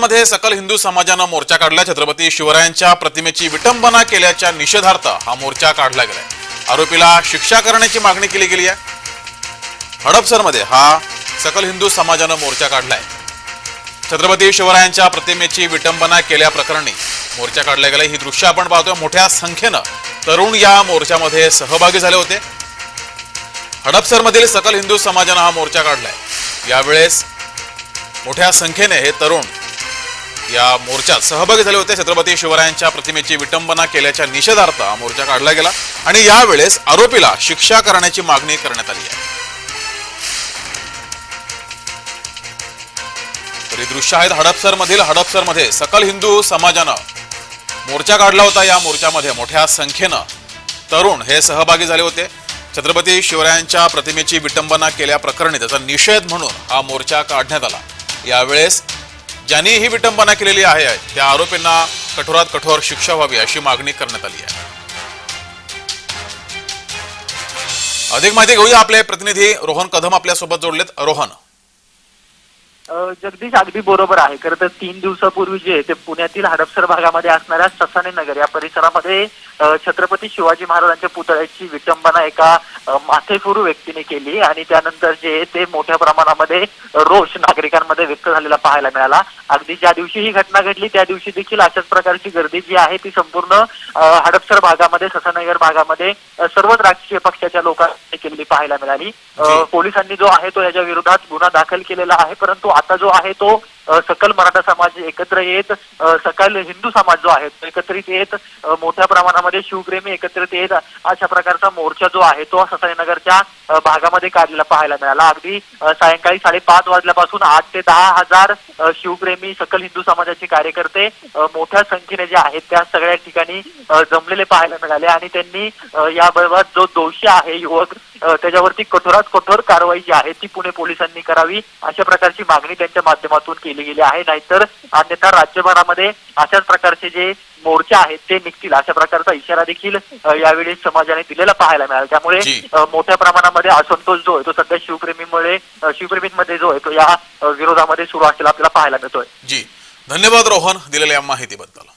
हडपसरमध्ये सकल हिंदू समाजानं मोर्चा काढला. छत्रपती शिवरायांच्या प्रतिमेची विटंबना केल्याच्या निषेधार्थ हा मोर्चा काढला गेलाय. आरोपीला शिक्षा करण्याची मागणी केली गेली आहे. हडपसरमध्ये हा सकल हिंदू समाजानं मोर्चा काढलाय. छत्रपती शिवरायांच्या प्रतिमेची विटंबना केल्याप्रकरणी मोर्चा काढला गेला ही दृश्य आपण पाहतोय. मोठ्या संख्येनं तरुण या मोर्चामध्ये सहभागी झाले होते. हडपसरमधील सकल हिंदू समाजानं हा मोर्चा काढलाय. यावेळेस मोठ्या संख्येने हे तरुण या मोर्चात सहभागी झाले होते. छत्रपती शिवरायांच्या प्रतिमेची विटंबना केल्याच्या निषेधार्थ हा मोर्चा काढला गेला आणि यावेळेस आरोपीला शिक्षा करण्याची मागणी करण्यात आली आहे. तरी दृश्य आहेत हडपसर मधील हडपसरमध्ये सकल हिंदू समाजानं मोर्चा काढला होता. या मोर्चामध्ये मोठ्या संख्येनं तरुण हे सहभागी झाले होते. छत्रपती शिवरायांच्या प्रतिमेची विटंबना केल्याप्रकरणी त्याचा निषेध म्हणून हा मोर्चा काढण्यात आला. यावेळेस ज्यांनी ही विटंबना केलेली आहे त्या आरोपींना कठोरात कठोर शिक्षा व्हावी अशी मागणी करण्यात आली आहे. अधिक माहिती घेऊया आपले प्रतिनिधी रोहन कदम आपल्यासोबत जोडलेत. रोहन. जगदीश अगदी बरोबर आहे. खरं तर तीन दिवसापूर्वी जे ते पुण्यातील हडपसर भागामध्ये असणाऱ्या ससाने नगर या परिसरामध्ये छत्रपती शिवाजी महाराजांच्या पुतळ्याची विटंबना एका माथेफुरू व्यक्तीने केली आणि त्यानंतर जे ते मोठ्या प्रमाणामध्ये रोष नागरिकांमध्ये व्यक्त झालेला पाहायला मिळाला. अगदी ज्या दिवशी ही घटना घडली त्या दिवशी देखील अशाच प्रकारची गर्दी जी आहे ती संपूर्ण हडपसर भागामध्ये ससानगर भागामध्ये सर्वच राजकीय पक्षाच्या लोकांनी केलेली पाहायला मिळाली. पोलिसांनी जो आहे तो याच्या विरोधात गुन्हा दाखल केलेला आहे परंतु आता जो आहे तो सकल मराठा समाज एकत्र येत सकल हिंदू समाज जो आहे तो एकत्रित येत मोठ्या प्रमाणामध्ये शिवप्रेमी एकत्रित येत अशा प्रकारचा मोर्चा जो आहे तो ससाईनगरच्या भागामध्ये काढलेला पाहायला मिळाला. अगदी सायंकाळी साडेपाच वाजल्यापासून आठ ते दहा हजार शिवप्रेमी सकल हिंदू समाजाचे कार्यकर्ते मोठ्या संख्येने जे आहेत त्या सगळ्या ठिकाणी जमलेले पाहायला मिळाले आणि त्यांनी अ, याबाबत जो दोषी आहे युवक त्याच्यावरती कठोरात कठोर कारवाई जी आहे ती पुणे पोलिसांनी करावी अशा प्रकारची मागणी त्यांच्या माध्यमातून केली. गेली आहे. नाहीतर अन्यथा राज्यभरामध्ये अशाच प्रकारचे जे मोर्चा आहेत ते निघतील. अशा प्रकारचा इशारा देखील यावेळी समाजाने दिलेला पाहायला मिळाला. त्यामुळे मोठ्या प्रमाणामध्ये असंतोष जो आहे तो सध्या शिवप्रेमीमुळे शिवप्रेमींमध्ये जो आहे तो या विरोधामध्ये सुरू असलेला आपल्याला पाहायला मिळतोय. जी. धन्यवाद रोहन दिलेल्या माहितीबद्दल.